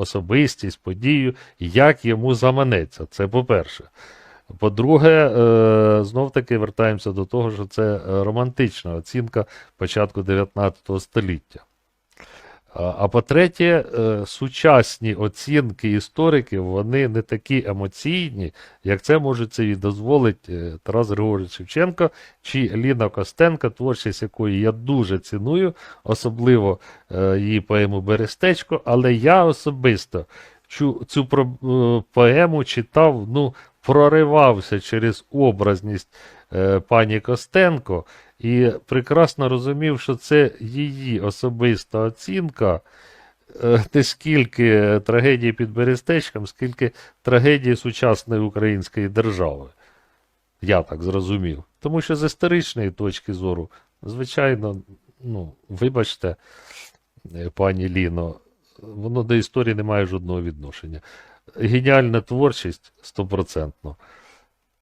особистість, подію, як йому заманеться. Це по-перше. По-друге, е, знов таки вертаємося до того, що це е, романтична оцінка початку 19 століття. А по-третє, е, сучасні оцінки істориків, вони не такі емоційні, як це може собі дозволити Тарас Григорович Шевченко чи Ліна Костенко, творчість якої я дуже ціную, особливо е, її поему Берестечко, але я особисто цю, цю е, поему читав, ну, проривався через образність е, пані Костенко і прекрасно розумів, що це її особиста оцінка. е, Не скільки трагедії під Берестечком, скільки трагедії сучасної української держави. Я так зрозумів. Тому що з історичної точки зору, звичайно, ну, вибачте, е, пані Ліно, воно до історії не має жодного відношення. Геніальна творчість стопроцентно.